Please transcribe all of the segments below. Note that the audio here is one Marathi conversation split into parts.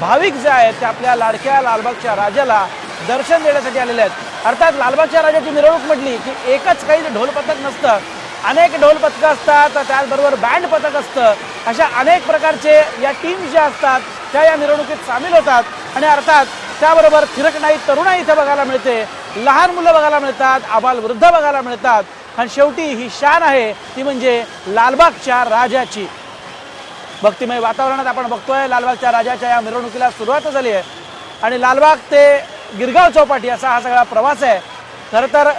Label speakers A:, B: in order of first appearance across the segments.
A: भाविक जे आहेत ते आपल्या लाडक्या लालबागच्या राजाला दर्शन देण्यासाठी आलेले आहेत. अर्थात लालबागच्या राजाची मिरवणूक म्हटली की एकच काही ढोल पथक नसतं. अनेक ढोल पथकं असतात त्याचबरोबर बँड पथक असतं. अशा अनेक प्रकारचे या टीम ज्या असतात त्या या मिरवणुकीत सामील होतात. आणि अर्थात त्याबरोबर थिरकणाई तरुणाई इथे बघायला मिळते. लहान मुलं बघायला मिळतात आबाल वृद्ध बघायला मिळतात. आणि शेवटी ही शान आहे ती म्हणजे लालबागच्या राजाची. भक्तिमय वातावरणात आपण बघतोय. लालबागच्या राजाच्या या मिरवणुकीला सुरुवात झाली आहे. आणि लालबाग ते गिरगाव चौपाटी असा हा सगळा प्रवास आहे. खरं तर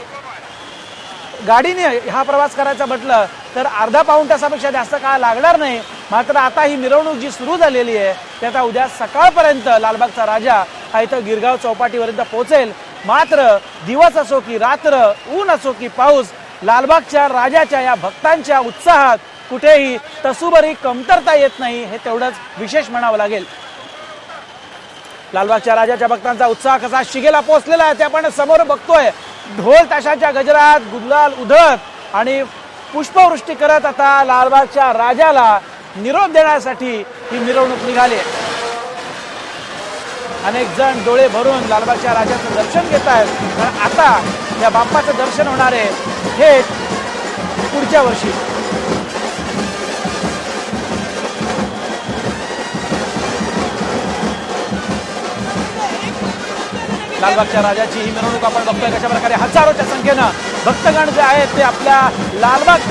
A: गाडीने हा प्रवास करायचा म्हटलं तर अर्धा पाऊण तासापेक्षा जास्त काळ लागणार नाही. मात्र आता ही मिरवणूक जी सुरू झालेली आहे ती आता उद्या सकाळपर्यंत लालबागचा राजा हा इथं गिरगाव चौपाटीपर्यंत पोहोचेल. मात्र दिवस असो की रात्र ऊन असो की पाऊस लालबागच्या राजाच्या या भक्तांच्या उत्साहात कुठेही तसूबरी कमतरता येत नाही हे तेवढंच विशेष म्हणावं लागेल. लालबागच्या राजाच्या भक्तांचा उत्साह कसा शिगेला पोहोचलेला आहे ते आपण समोर बघतोय. ढोल ताशाच्या गजरात गुलाल उधळत आणि पुष्पवृष्टी करत आता लालबागच्या राजाला निरोप देण्यासाठी ही मिरवणूक निघाली. अनेक जण डोळे भरून लालबागच्या राजाचं दर्शन घेत आहेत. आता या बाप्पाचं दर्शन होणार आहे हे पुढच्या वर्षी. लालबागच्या राजाची ही मिरवणूक आपण बघतोय कशा प्रकारे हजारोच्या संख्येनं भक्तगण जे आहेत ते आपल्या लालबाग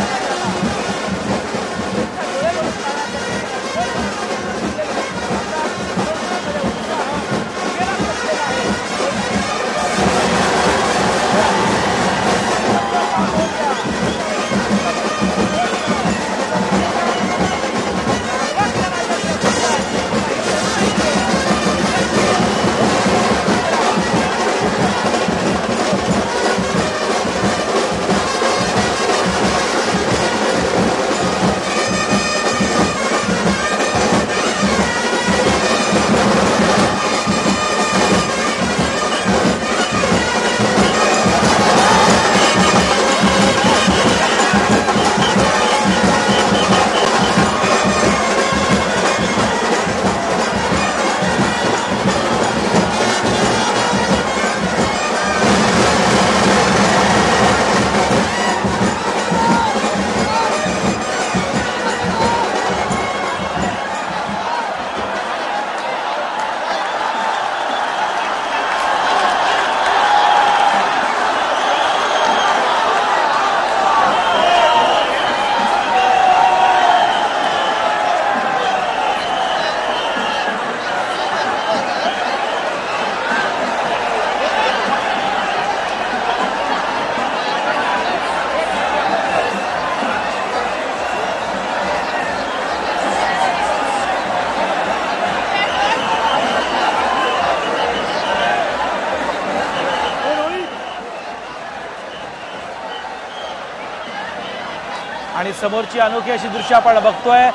A: आणि समोरची अनोखी अशी दृश्य आपण बघतोय.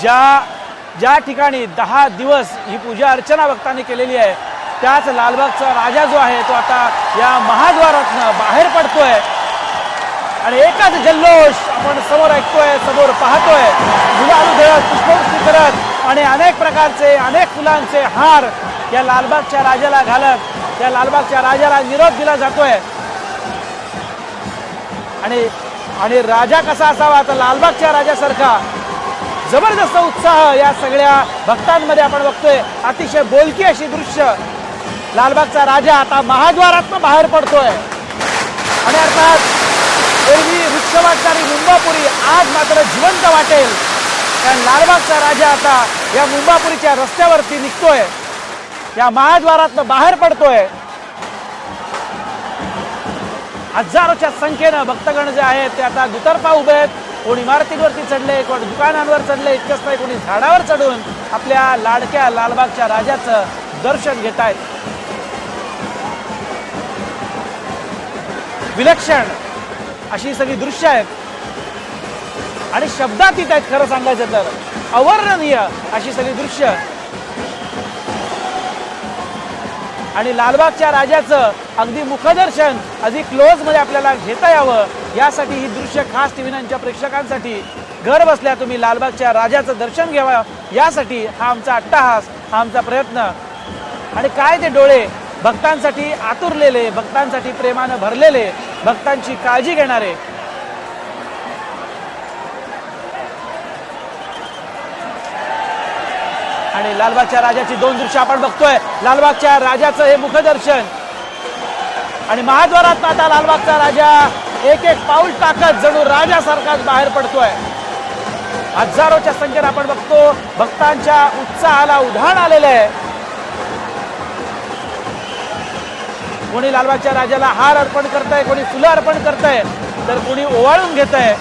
A: ज्या ज्या ठिकाणी दहा दिवस ही पूजा अर्चना भक्तांनी केलेली आहे त्याच लालबागचा राजा जो आहे तो आता या महाद्वारातनं बाहेर पडतोय. आणि एकाच जल्लोष आपण समोर ऐकतोय समोर पाहतोय. गुलाल धरत पुष्पवृष्टी करत आणि अनेक प्रकारचे अनेक फुलांचे हार या लालबागच्या राजाला घालत या लालबागच्या राजाला निरोप दिला जातोय. आणि आणि राजा कसा असावा? तर लालबागच्या राजासारखा जबरदस्त उत्साह या सगळ्या भक्तांमध्ये आपण बघतोय. अतिशय बोलकी अशी दृश्य. लालबागचा राजा आता महाद्वारातनं बाहेर पडतोय. आणि अर्थात एरवी आणि मुंबापुरी आज मात्र जिवंत वाटेल. कारण लालबागचा राजा आता या मुंबापुरीच्या रस्त्यावरती निघतोय. या महाद्वारातनं बाहेर पडतोय. हजारोच्या संख्येनं भक्तगण जे आहेत ते आता दुतर्फा उभे आहेत. कोण इमारतींवरती चढले कोण दुकानांवर चढले इतकंच नाही कोणी झाडावर चढून आपल्या लाडक्या लालबागच्या राजाचं दर्शन घेत आहेत. विलक्षण अशी सगळी दृश्य आहेत. आणि शब्दातीत आहेत खरं सांगायचं तर. अवर्णनीय अशी सगळी दृश्य आणि लालबागच्या राजाचं अगदी मुखदर्शन अगदी क्लोजमध्ये आपल्याला घेता यावं यासाठी ही दृश्य खास टी नाईनच्या प्रेक्षकांसाठी. घर बसल्या तुम्ही लालबागच्या राजाचं दर्शन घ्यावं यासाठी हा आमचा अट्टाहास हा आमचा प्रयत्न. आणि काय ते डोळे? भक्तांसाठी आतुरलेले भक्तांसाठी प्रेमानं भरलेले भक्तांची काळजी घेणारे. आणि लालबागच्या राजाची दोन दृश्य आपण बघतोय. लालबागच्या राजाचं हे मुखदर्शन. आणि महाद्वारात आता लालबागचा राजा एक एक पाऊल टाकत जणू राजासारखाच बाहेर पडतोय. हजारोच्या संख्येने आपण बघतो भक्तांच्या उत्साहाला उधाण आलेलं आहे. कोणी लालबागच्या राजाला हार अर्पण करतंय कोणी फुलं अर्पण करतंय तर कोणी ओवाळून घेतंय.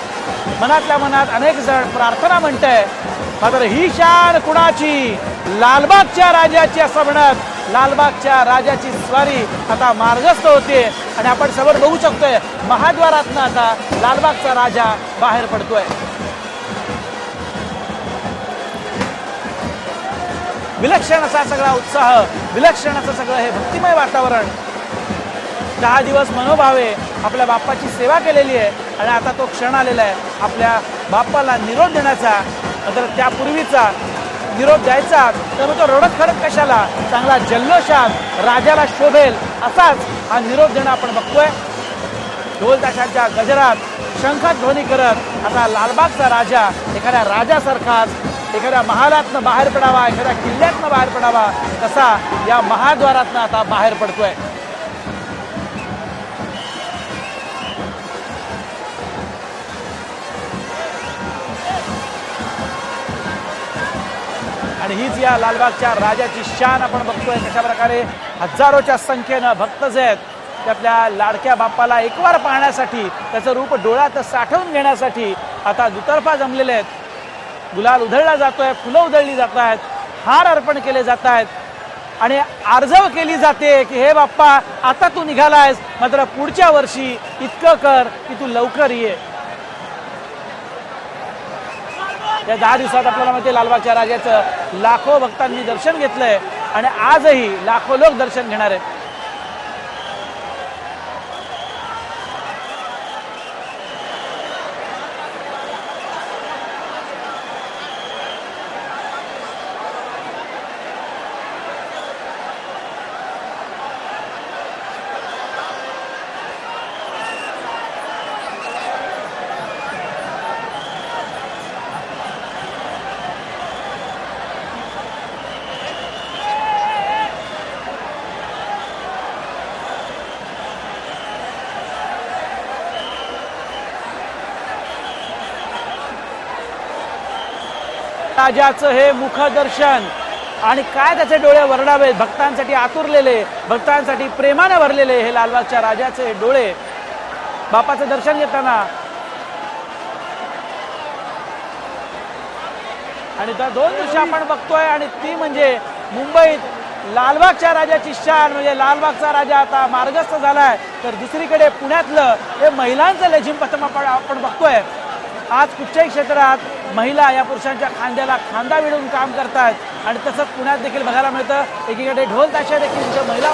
A: मनातल्या मनात अनेक जण प्रार्थना म्हणतंय. मात्र ही शान कुणाची? लालबागच्या राजाची असं म्हणत लालबागच्या राजाची स्वारी आता मार्गस्थ होते. आणि आपण समोर बघू शकतोय महाद्वारातनं आता लालबागचा राजा बाहेर पडतोय. विलक्षण असा सगळा उत्साह विलक्षण असं सगळं हे भक्तिमय वातावरण. दहा दिवस मनोभावे आपल्या बाप्पाची सेवा केलेली आहे आणि आता तो क्षण आलेला आहे. आपल्या बाप्पाला निरोप देण्याचा नंतर त्यापूर्वीचा निरोप द्यायचा तर मग तो रडत खडत कशाला? चांगला जल्लोषात राजाला शोभेल असाच हा निरोप देणं आपण बघतोय. ढोल ताशांच्या गजरात शंखात ध्वनी करत आता लालबागचा राजा एखाद्या राजासारखाच एखाद्या महालातनं बाहेर पडावा एखाद्या किल्ल्यातनं बाहेर पडावा तसा या महाद्वारातनं आता बाहेर पडतोय. आणि हीच या लालबागच्या राजाची शान आपण बघतोय. कशा प्रकारे हजारोच्या संख्येनं भक्त जे आहेत त्यातल्या लाडक्या बाप्पाला एकवार पाहण्यासाठी त्याचं रूप डोळ्यात साठवून घेण्यासाठी आता दुतर्फा जमलेले आहेत. गुलाल उधळला जातोय फुलं उधळली जात आहेत हार अर्पण केले जात आहेत आणि आर्जव केली जाते की हे बाप्पा आता तू निघालायस मात्र पुढच्या वर्षी इतकं कर की तू लवकर ये. या दहा दिवसात आपल्याला माहिती आहे लालबागच्या राजाचं लाखो भक्तांनी दर्शन घेतलंय. आणि आजही लाखो लोक दर्शन घेणार आहेत. राजाचं हे मुखदर्शन. आणि काय त्याचे डोळे वरडावे? भक्तांसाठी आतुरलेले भक्तांसाठी प्रेमाने भरलेले हे लालबागच्या राजाचे डोळे. बापाचं दर्शन घेताना. आणि त्या दोन दृश्य आपण बघतोय आणि ती म्हणजे मुंबईत लालबागच्या राजाची शान म्हणजे लालबागचा राजा आता मार्गस्थ झालाय. तर दुसरीकडे पुण्यातलं हे महिलांचं लेझिम पथम आपण आपण बघतोय. आज कुठच्याही क्षेत्रात महिला या पुरुषांच्या खांद्याला खांदा विडून काम करतायत. आणि तसंच पुण्यात देखील बघायला मिळतं. एकीकडे ढोल ताशा देखील महिला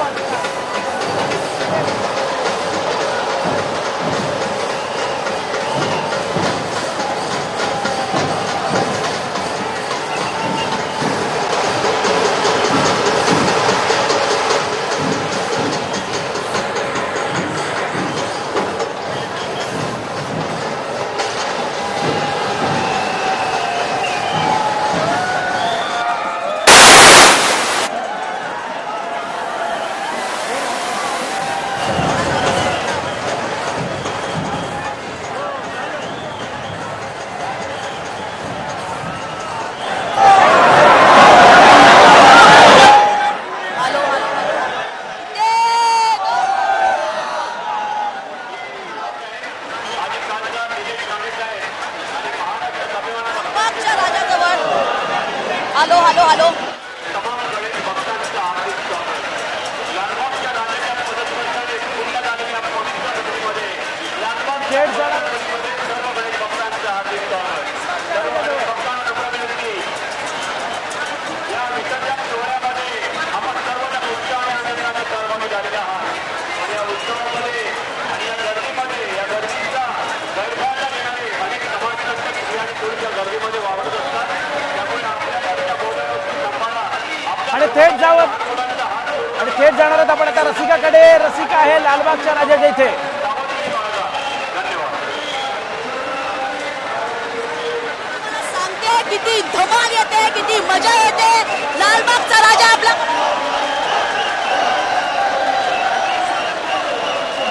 A: थेट जावं. आणि थेट जाणार आहोत आपण आता रसिकाकडे. रसिका आहे लालबागच्या राजाच्या इथे.
B: सांगते किती धमाल येते किती मजा येते. लालबागचा राजा आपला.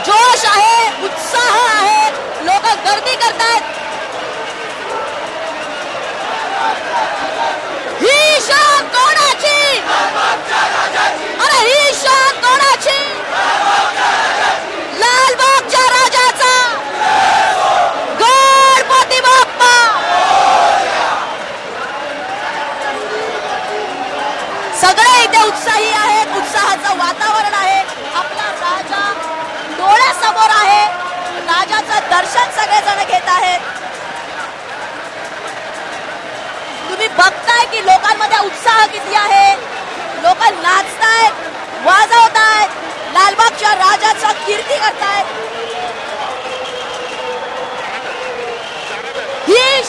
B: जोश आहे उत्साह आहे लोक गर्दी करतायत ही शान कोणाची अरे ही शान कोणाची लालबागच्या राजाचा गणपती बाप्पा सगळे इथे उत्साही आहेत उत्साहाचं वातावरण आहे. आपला राजा डोळ्यासमोर आहे. राजाचं दर्शन सगळेजण घेत आहेत. तुम्ही बघताय की लोकांमध्ये उत्साह किती आहे. लोक नाचतायत वाजवतायत लालबागच्या राजाचा कीर्ती करतायत. ही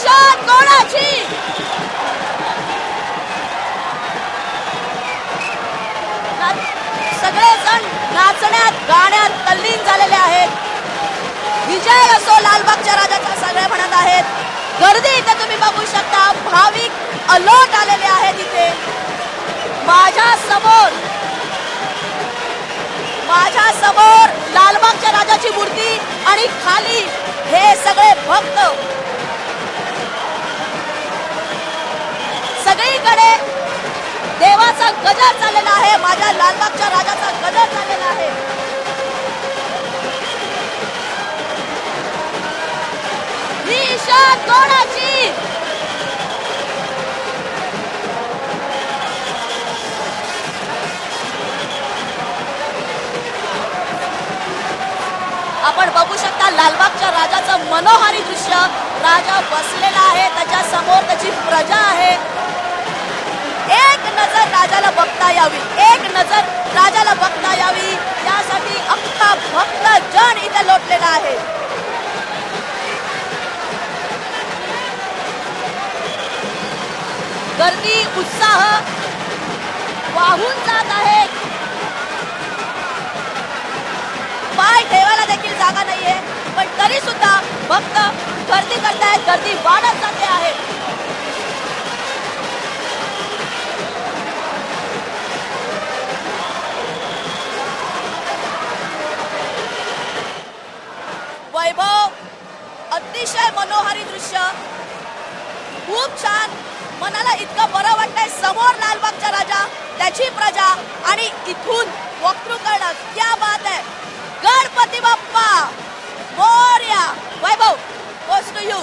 B: नाचण्यात गाण्यात तल्लीन झालेले आहेत. विजय असो लालबागच्या राजाचा सगळे म्हणत आहेत गर्दी इथे तुम्ही बघू शकता भाविक अलोट आलेले आहेत इथे. माझ्यासमोर माझ्यासमोर लालबागच्या राजाची मूर्ती आणि खाली हे सगळे भक्त. सगळीकडे देवाचा गजर चाललेला आहे. माझ्या लालबागच्या राजाचा गजर चाललेला आहे. ही कोणाची आपण बघू शकता लालबागच्या राजाचं मनोहारी दृश्य. राजा बसलेला आहे. त्याच्यासमोर त्याची प्रजा आहे. एक नजर राजाला बघता यावी. एक नजर राजाला बघता यावी. यासाठी अख्खा भक्त जण इथे लोटलेला आहे. गर्दी उत्साह वाहून जात आहे. पाय ठेवायला देखील जागा नाहीये. पण तरी सुद्धा भक्त गर्दी करतायत गर्दी वाढत जाते आहे. वैभव अतिशय मनोहारी दृश्य. खूप छान. मनाला इतकं बरं वाटतंय समोर लालबागचा राजा त्याची प्रजा आणि इथून वक्तृ करणं. क्या बात आहे. गणपती बाप्पा मोर्या. वैभव गोष्ट यू